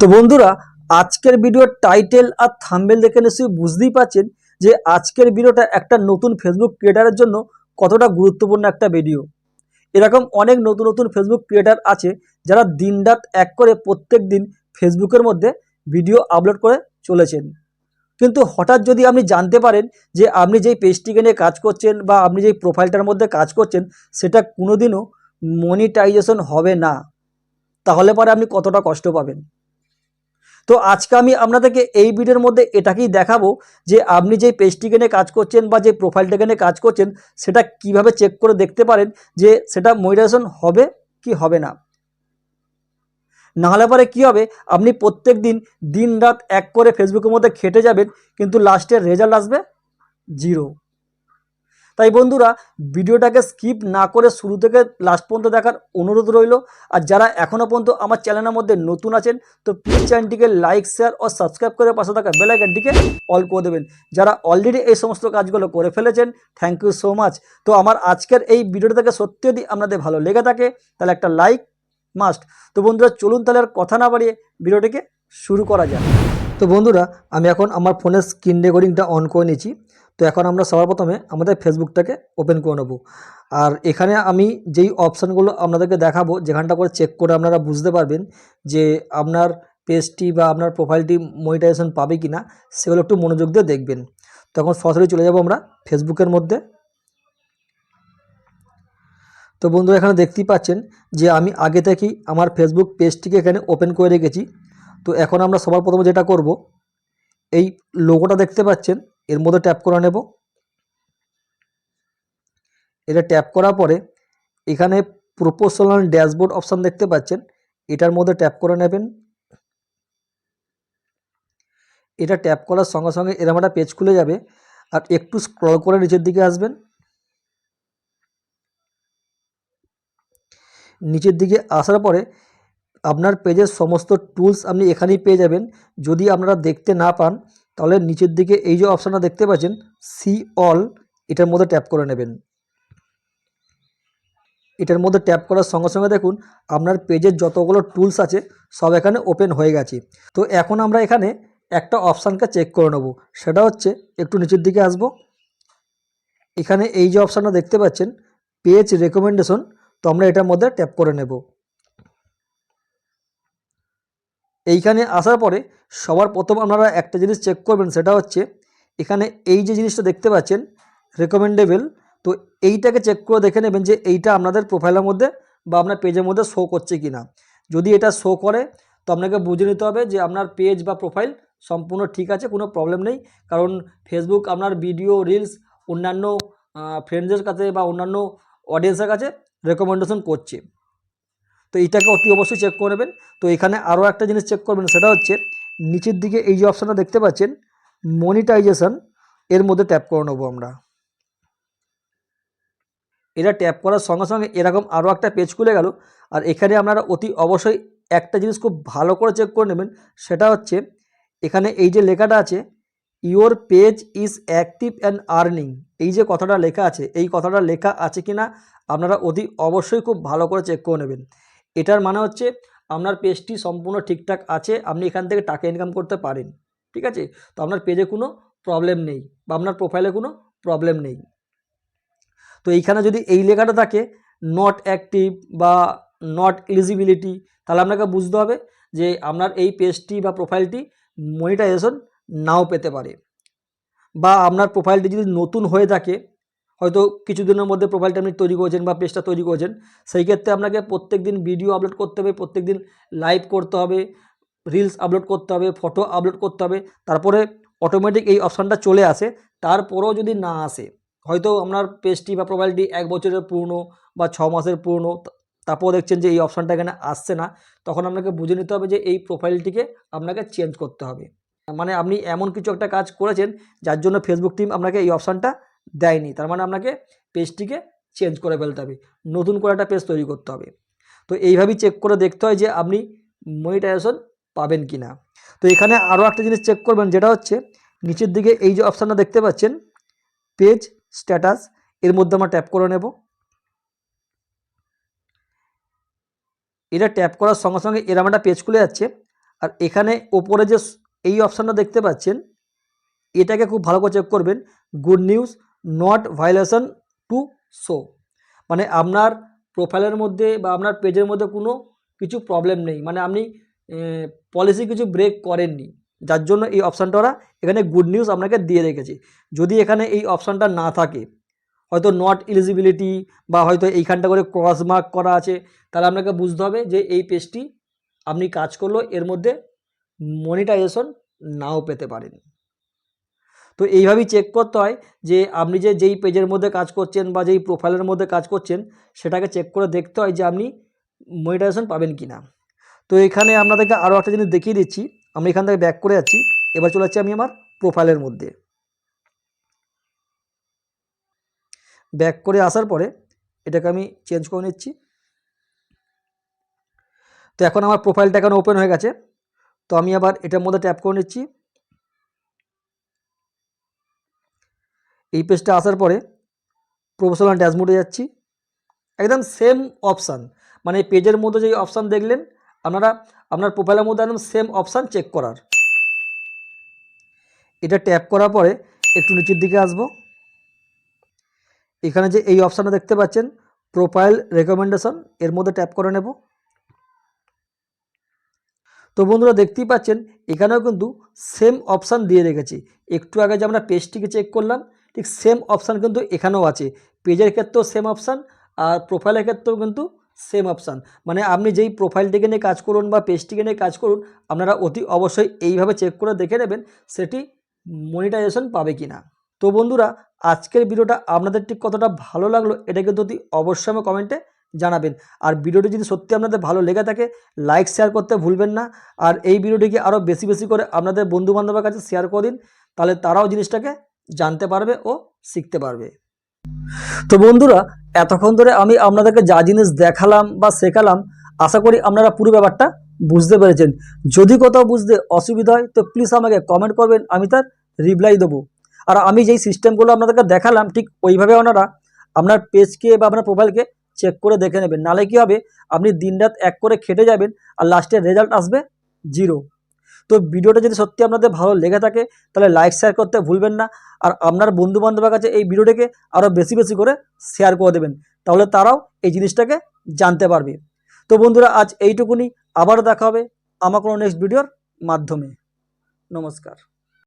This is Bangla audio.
তো বন্ধুরা, আজকের ভিডিওর টাইটেল আর থাম্বেল দেখে নিশ্চয়ই বুঝতেই পারছেন যে আজকের ভিডিওটা একটা নতুন ফেসবুক ক্রিয়েটারের জন্য কতটা গুরুত্বপূর্ণ একটা ভিডিও এরকম অনেক নতুন নতুন ফেসবুক ক্রিয়েটার আছে যারা দিনরাত এক করে প্রত্যেক দিন ফেসবুকের মধ্যে ভিডিও আপলোড করে চলেছেন। কিন্তু হঠাৎ যদি আপনি জানতে পারেন যে আপনি যেই পেজটিকে নিয়ে কাজ করছেন বা আপনি যেই প্রোফাইলটার মধ্যে কাজ করছেন, সেটা কোনোদিনও মনিটাইজেশন হবে না। তাহলে পরে আপনি কতটা কষ্ট পাবেন? তো আজকে আমি আপনাদেরকে এই ভিডিওর মধ্যে এটাকেই দেখাবো যে আপনি যে পেজটিকে নিয়ে কাজ করছেন বা যে প্রোফাইলটাকে নিয়ে কাজ করছেন, সেটা কীভাবে চেক করে দেখতে পারেন যে সেটা মনিটাইজেশন হবে কি হবে না। নাহলে পরে কী হবে? আপনি প্রত্যেক দিন দিন রাত এক করে ফেসবুকের মধ্যে খেটে যাবেন, কিন্তু লাস্টের রেজাল্ট আসবে জিরো তাই বন্ধুরা, ভিডিওটাকে স্কিপ না করে শুরু থেকে লাস্ট পর্যন্ত দেখার অনুরোধ রইল। আর যারা এখনও পর্যন্ত আমার চ্যানেলের মধ্যে নতুন আছেন, তো প্লিজ চ্যানেলটিকে লাইক শেয়ার ও সাবস্ক্রাইব করে পাশে থাকা বেল আইকনটিকে অল করে দেবেন। যারা অলরেডি এই সমস্ত কাজগুলো করে ফেলেছেন থ্যাংক ইউ সো মাচ তো আমার আজকের এই ভিডিওটা থেকে সত্যি যদি আপনাদের ভালো লেগে থাকে, তাহলে একটা লাইক মাস্ট তো বন্ধুরা, চলুন তাহলে আর কথা না বাড়িয়ে ভিডিওটিকে শুরু করা যাক। তো বন্ধুরা, আমি এখন আমার ফোনের স্ক্রিন রেকর্ডিংটা অন করে নিয়েছি। তো এখন আমরা সবার প্রথমে আমাদের ফেসবুকটাকে ওপেন করে নেব। আর এখানে আমি যেই অপশানগুলো আপনাদেরকে দেখাবো, যেখানটা করে চেক করে আপনারা বুঝতে পারবেন যে আপনার পেজটি বা আপনার প্রোফাইলটি মনিটাইজেশন পাবে কি না সেগুলো একটু মনোযোগ দিয়ে দেখবেন। তখন সরাসরি চলে যাব আমরা ফেসবুকের মধ্যে। তো বন্ধুরা, এখানে দেখতেই পাচ্ছেন যে আমি আগে থেকেই আমার ফেসবুক পেজটিকে এখানে ওপেন করে রেখেছি। তো এখন আমরা সবার প্রথমে যেটা করব, এই লোগোটা দেখতে পাচ্ছেন। এর মধ্যে ট্যাপ করে নেব। এটা ট্যাপ করার পরে এখানে প্রপোশনাল ড্যাশবোর্ড অপশান দেখতে পাচ্ছেন। এটার মধ্যে ট্যাপ করে নেবেন। এটা ট্যাপ করার সঙ্গে সঙ্গে এরকম একটা পেজ খুলে যাবে আর একটু স্ক্রল করে নিচের দিকে আসবেন। নিচের দিকে আসার পরে আপনার পেজের সমস্ত টুলস আপনি এখানেই পেয়ে যাবেন। যদি আপনারা দেখতে না পান তাহলে নিচের দিকে এই যে অপশানটা দেখতে পাচ্ছেন সি অল এটার মধ্যে ট্যাপ করে নেবেন। এটার মধ্যে ট্যাপ করার সঙ্গে সঙ্গে দেখুন, আপনার পেজের যতগুলো টুলস আছে, সব এখানে ওপেন হয়ে গেছে। তো এখন আমরা এখানে একটা অপশানকে চেক করে নেব। সেটা হচ্ছে, একটু নিচের দিকে আসব। এখানে এই যে অপশানটা দেখতে পাচ্ছেন পেজ রেকমেন্ডেশন তো আমরা এটার মধ্যে ট্যাপ করে নেব। এইখানে আসার পরে সবার প্রথম আপনারা একটা জিনিস চেক করবেন, সেটা হচ্ছে এখানে এই যে জিনিসটা দেখতে পাচ্ছেন রেকমেন্ডেবল তো এইটাকে চেক করে দেখে নেবেন যে এইটা আপনাদের প্রোফাইলের মধ্যে বা আপনার পেজের মধ্যে শো করছে কি না যদি এটা শো করে, তো আপনাকে বুঝে নিতে হবে যে আপনার পেজ বা প্রোফাইল সম্পূর্ণ ঠিক আছে, কোনো প্রবলেম নেই। কারণ ফেসবুক আপনার ভিডিও রিলস অন্যান্য ফ্রেন্ডসের কাছে বা অন্যান্য অডিয়েন্সের কাছে রেকমেন্ডেশন করছে। তো এইটাকে অতি অবশ্যই চেক করে নেবেন। তো এখানে আরও একটা জিনিস চেক করবেন, সেটা হচ্ছে নিচের দিকে এই যে অপশানটা দেখতে পাচ্ছেন মনিটাইজেশন এর মধ্যে ট্যাপ করে নেব আমরা। এটা ট্যাপ করার সঙ্গে সঙ্গে এরকম আরও একটা পেজ খুলে গেল, আর এখানে আপনারা অতি অবশ্যই একটা জিনিস খুব ভালো করে চেক করে নেবেন, সেটা হচ্ছে এখানে এই যে লেখাটা আছে your page is active and earning এই যে কথাটা লেখা আছে, এই কথাটা লেখা আছে কি না আপনারা অতি অবশ্যই খুব ভালো করে চেক করে নেবেন। এটার মানে হচ্ছে আপনার পেজটি সম্পূর্ণ ঠিকঠাক আছে, আপনি এখান থেকে টাকা ইনকাম করতে পারেন, ঠিক আছে? তো আপনার পেজে কোনো প্রবলেম নেই বা আপনার প্রোফাইলে কোনো প্রবলেম নেই। তো এইখানে যদি এই লেখাটা থাকে নট অ্যাক্টিভ বা নট এলিজিবিলিটি তাহলে আপনাকে বুঝতে হবে যে আপনার এই পেজটি বা প্রোফাইলটি মনিটাইজেশন নাও পেতে পারে। বা আপনার প্রোফাইলটি যদি নতুন হয়ে থাকে হয়তো কিছুদিনের মধ্যে প্রোফাইলটা আপনি তৈরি করেছেন বা পেজটা তৈরি করেছেন, সেই ক্ষেত্রে আপনাকে প্রত্যেক দিন ভিডিও আপলোড করতে হবে প্রত্যেক দিন লাইভ করতে হবে রিলস আপলোড করতে হবে ফটো আপলোড করতে হবে, তারপরে অটোমেটিক এই অপশানটা চলে আসে, তারপরেও যদি না আসে, হয়তো আপনার পেজটি বা প্রোফাইলটি এক বছরের পুরনো বা ছ মাসের পুরনো, তারপর দেখছেন যে এই অপশানটা এখানে আসছে না, তখন আপনাকে বুঝে নিতে হবে যে এই প্রোফাইলটিকে আপনাকে চেঞ্জ করতে হবে। মানে আপনি এমন কিছু একটা কাজ করেছেন, যার জন্য ফেসবুক টিম আপনাকে এই অপশানটা দেয়নি। তার মানে আপনাকে পেজটিকে চেঞ্জ করে ফেলতে হবে। নতুন করে একটা পেজ তৈরি করতে হবে। তো এইভাবেই চেক করে দেখতে হয় যে আপনি মনিটাইজেশন পাবেন কি না তো এখানে আরও একটা জিনিস চেক করবেন, যেটা হচ্ছে নিচের দিকে এই যে অপশানটা দেখতে পাচ্ছেন পেজ স্ট্যাটাস এর মধ্যে আমরা ট্যাপ করে নেব। এটা ট্যাপ করার সঙ্গে সঙ্গে এরম একটা পেজ খুলে যাচ্ছে। আর এখানে ওপরে যে এই অপশানটা দেখতে পাচ্ছেন, এটাকে খুব ভালো করে চেক করবেন। Good news not violation to show মানে আপনার প্রোফাইলের মধ্যে বা আপনার পেজের মধ্যে কোনো কিছু প্রবলেম নেই। মানে আপনি পলিসি কিছু ব্রেক করেননি। যার জন্য এই অপশানটা ওরা এখানে গুড নিউজ আপনাকে দিয়ে রেখেছে। যদি এখানে এই অপশানটা না থাকে, হয়তো নট এলিজিবিলিটি বা হয়তো এইখানটা করে ক্রস মার্ক করা আছে, তাহলে আপনাকে বুঝতে হবে যে এই পেজটি আপনি কাজ করলেও এর মধ্যে মনিটাইজেশন নাও পেতে পারেন। তো এইভাবেই চেক করতে হয় যে আপনি যে যেই পেজের মধ্যে কাজ করছেন বা যেই প্রোফাইলের মধ্যে কাজ করছেন, সেটাকে চেক করে দেখতে হয় যে আপনি মনিটাইজেশন পাবেন কি না তো এখানে আপনাদেরকে আরও একটা জিনিস দেখিয়ে দিচ্ছি। আমি এখান থেকে ব্যাক করে যাচ্ছি। এবার চলে যাচ্ছি আমি আমার প্রোফাইলের মধ্যে। ব্যাক করে আসার পরে এটাকে আমি চেঞ্জ করে নিচ্ছি। তো এখন আমার প্রোফাইলটা এখন ওপেন হয়ে গেছে। তো আমি আবার এটার মধ্যে ট্যাপ করে নিচ্ছি। এই পেজটা আসার পরে প্রফেশনাল ড্যাশবোর্ডে যাচ্ছি। একদম সেম অপশান মানে পেজের মধ্যে যেই অপশান দেখলেন, আপনারা আপনার প্রোফাইলের মধ্যে একদম সেম অপশান চেক করার। এটা ট্যাপ করার পরে একটু নিচের দিকে আসব। এখানে যে এই অপশানটা দেখতে পাচ্ছেন প্রোফাইল রেকমেন্ডেশন এর মধ্যে ট্যাপ করে নেব। তো বন্ধুরা দেখতেই পাচ্ছেন, এখানেও কিন্তু সেম অপশান দিয়ে রেখেছি। একটু আগে যে আমরা পেজটিকে চেক করলাম ঠিক সেম অপশান কিন্তু এখানেও আছে। পেজের ক্ষেত্রেও সেম অপশান আর প্রোফাইলের ক্ষেত্রেও কিন্তু সেম অপশান মানে আপনি যেই প্রোফাইলটিকে নিয়ে কাজ করুন বা পেজটিকে নিয়ে কাজ করুন, আপনারা অতি অবশ্যই এইভাবে চেক করে দেখে নেবেন সেটি মনিটাইজেশন পাবে কি না তো বন্ধুরা, আজকের ভিডিওটা আপনাদের ঠিক কতটা ভালো লাগল এটা কিন্তু অতি অবশ্যই আমি কমেন্টে জানাবেন। আর ভিডিওটি যদি সত্যি আপনাদের ভালো লেগে থাকে লাইক শেয়ার করতে ভুলবেন না। আর এই ভিডিওটিকে আরও বেশি বেশি করে আপনাদের বন্ধুবান্ধবের কাছে শেয়ার করে দিন। তাহলে তারাও জিনিসটাকে জানতে পারবে ও শিখতে পারবে। তো বন্ধুরা, এতক্ষণ ধরে আমি আপনাদেরকে যা জিনিস দেখালাম বা শেখালাম, আশা করি আপনারা পুরো ব্যাপারটা বুঝতে পেরেছেন। যদি কোথাও বুঝতে অসুবিধা হয়, তো প্লিজ আমাকে কমেন্ট করবেন, আমি তার রিপ্লাই দেবো। আর আমি যেই সিস্টেমগুলো আপনাদেরকে দেখালাম, ঠিক ওইভাবে ওনারা আপনার পেজকে বা আপনার প্রোফাইলকে চেক করে দেখে নেবেন। নালে কী হবে, আপনি দিনরাত এক করে খেটে যাবেন আর লাস্টে রেজাল্ট আসবে জিরো তো ভিডিওটা যদি সত্যি আপনাদের ভালো লেগে থাকে, তাহলে লাইক শেয়ার করতে ভুলবেন না। আর আপনার বন্ধুবান্ধবের কাছে এই ভিডিওটাকে আরও বেশি বেশি করে শেয়ার করে দেবেন। তাহলে তারাও এই জিনিসটাকে জানতে পারবে। তো বন্ধুরা, আজ এইটুকুনি। আবার দেখা হবে আমার কোনো নেক্সট ভিডিওর মাধ্যমে। নমস্কার।